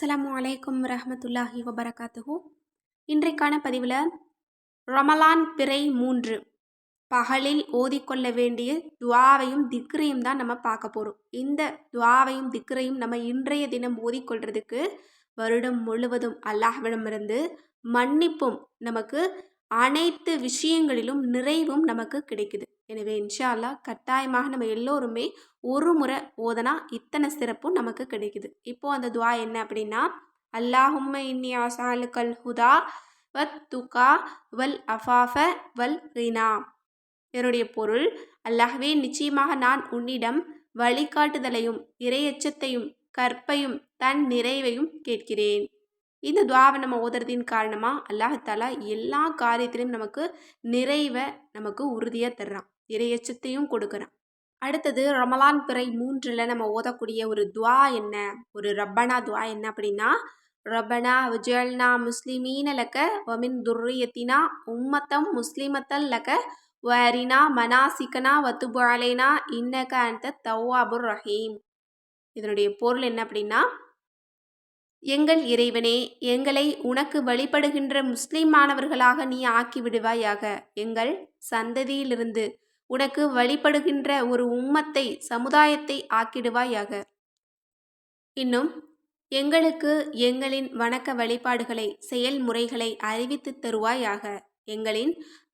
அஸ்ஸலாமு அலைக்கும் ரஹமத்துல்லாஹி வபரகாத்துஹூ. இன்றைக்கான பதிவில் ரமலான் பிறை மூன்று. பகலில் ஓதிக்கொள்ள வேண்டிய துவாவையும் திக்ரையும் தான் நம்ம பார்க்க போகிறோம் இந்த துவாவையும் திக்ரையும் நம்ம இன்றைய தினம் ஓதிக்கொள்றதுக்கு வருடம் முழுவதும் அல்லாஹ்விடமிருந்து மன்னிப்பும் நமக்கு அனைத்து விஷயங்களிலும் நிறைவும் நமக்கு கிடைக்குது. எனவே இன்ஷா கட்டாயமாக நம்ம எல்லோருமே ஒரு முறை ஓதனா இத்தனை சிறப்பும் நமக்கு கிடைக்குது. இப்போது அந்த துவா என்ன அப்படின்னா அல்லாஹும்ம இன்னி கல் ஹுதா வத் துகா வல் அஃபாஃப வல் ரினா. என்னுடைய பொருள் அல்லாஹ்வே நிச்சயமாக நான் உன்னிடம் வழிகாட்டுதலையும் இரையச்சத்தையும் கற்பையும் தன் நிறைவையும் கேட்கிறேன். இந்த துவாவை நம்ம ஓதுறதின் காரணமாக அல்லாஹாலா எல்லா காரியத்திலையும் நமக்கு நிறைவை நமக்கு உறுதியாக தர்றான். இறையச்சத்தையும் கொடுக்குறான். அடுத்தது ரமலான் பிறை மூன்றில் நம்ம ஓதக்கூடிய ஒரு துவா என்ன? ஒரு ரப்பனா துவா என்ன அப்படின்னா ரப்பனா விஜயல்னா முஸ்லிமீன லக்க வமின் துர்ரியத்தினா உம்மத்தம் முஸ்லிமத்தல் லக்க வரினா மனாசிக்கனா வத்துபாலேனா இன்னக அந்த தவாபுர் ரஹீம். இதனுடைய பொருள் என்ன அப்படின்னா எங்கள் இறைவனே எங்களை உனக்கு வழிபடுகின்ற முஸ்லிம் மாணவர்களாக நீ ஆக்கி விடுவாயாக. எங்கள் சந்ததியிலிருந்து உனக்கு வழிபடுகின்ற ஒரு உம்மத்தை சமுதாயத்தை ஆக்கிடுவாயாக. இன்னும் எங்களுக்கு எங்களின் வணக்க வழிபாடுகளை செயல்முறைகளை அறிவித்து தருவாயாக. எங்களின்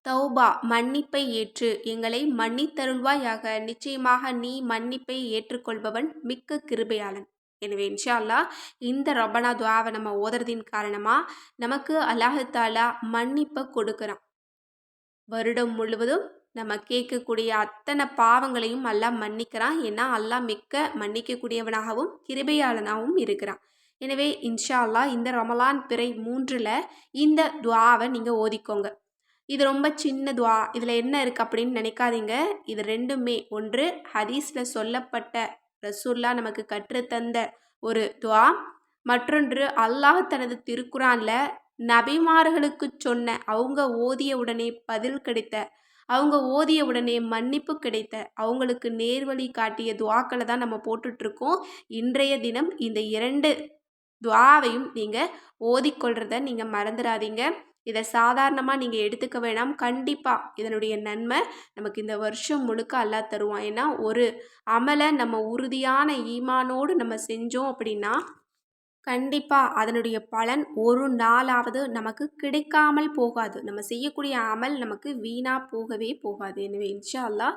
தௌபா மன்னிப்பை ஏற்று எங்களை மன்னித்தருள்வாயாக நிச்சயமாக நீ மன்னிப்பை ஏற்றுக்கொள்பவன் மிக்க கிருபையாளன். எனவே இன்ஷா இந்த ரபனா துவாவை நம்ம ஓதுறதின் காரணமாக நமக்கு அல்லாஹாலா மன்னிப்பை கொடுக்குறான். வருடம் முழுவதும் நம்ம கேட்கக்கூடிய அத்தனை பாவங்களையும் அல்லாஹ் மன்னிக்கிறான். ஏன்னா அல்லாஹ் மிக்க மன்னிக்கக்கூடியவனாகவும் கிருபையாளனாகவும் இருக்கிறான். எனவே இன்ஷா அல்லா இந்த ரமலான் பிறை மூன்றில் இந்த துவாவை நீங்கள் ஓதிக்கோங்க. இது ரொம்ப சின்ன துவா. இதில் என்ன இருக்குது அப்படின்னு நினைக்காதீங்க. இது ரெண்டுமே. ஒன்று ஹதீஸில் சொல்லப்பட்ட ரசூல்லா நமக்கு கற்றுத்தந்த ஒரு துவா. மற்றொன்று அல்லாஹ் தனது திருக்குறானில் நபிமார்களுக்கு சொன்ன அவங்க ஓதிய உடனே பதில் கிடைத்த அவங்க ஓதிய உடனே மன்னிப்பு கிடைத்த அவங்களுக்கு நேர்வழி காட்டிய துவாக்களை தான் நம்ம போட்டுட்ருக்கோம். இன்றைய தினம் இந்த இரண்டு துவாவையும் நீங்கள் ஓதிக்கொள்கிறத நீங்கள் மறந்துடாதீங்க இதை சாதாரணமாக நீங்கள் எடுத்துக்க வேணாம். கண்டிப்பாக இதனுடைய நன்மை நமக்கு இந்த வருஷம் முழுக்க அல்லா தருவான். ஏன்னா ஒரு அமலை நம்ம உறுதியான ஈமானோடு நம்ம செஞ்சோம் அப்படின்னா கண்டிப்பாக அதனுடைய பலன் ஒரு நாளாவது நமக்கு கிடைக்காமல் போகாது. நம்ம செய்யக்கூடிய அமல் நமக்கு வீணாக போகவே போகாது. எனவே இன்ஷா அல்லா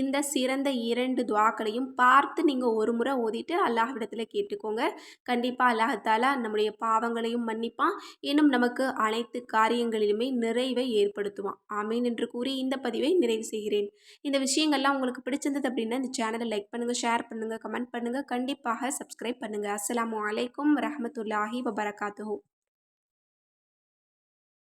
இந்த சிறந்த இரண்டு துவாக்களையும் பார்த்து நீங்கள் ஒரு முறை ஓதிட்டு அல்லாஹ்விடத்தில் கேட்டுக்கோங்க. கண்டிப்பாக அல்லாஹாலா நம்முடைய பாவங்களையும் மன்னிப்பான். இன்னும் நமக்கு அனைத்து காரியங்களிலுமே நிறைவை ஏற்படுத்துவான். ஆமீன் என்று கூறி இந்த பதிவை நிறைவு செய்கிறேன். இந்த விஷயங்கள்லாம் உங்களுக்கு பிடிச்சிருந்தது அப்படின்னா இந்த சேனலை லைக் பண்ணுங்கள் ஷேர் பண்ணுங்கள் கமெண்ட் பண்ணுங்கள் கண்டிப்பாக சப்ஸ்கிரைப் பண்ணுங்கள் அஸ்லாம் வலைக்கம் வரமத்துல்லாஹி வபரகாத்துஹூ.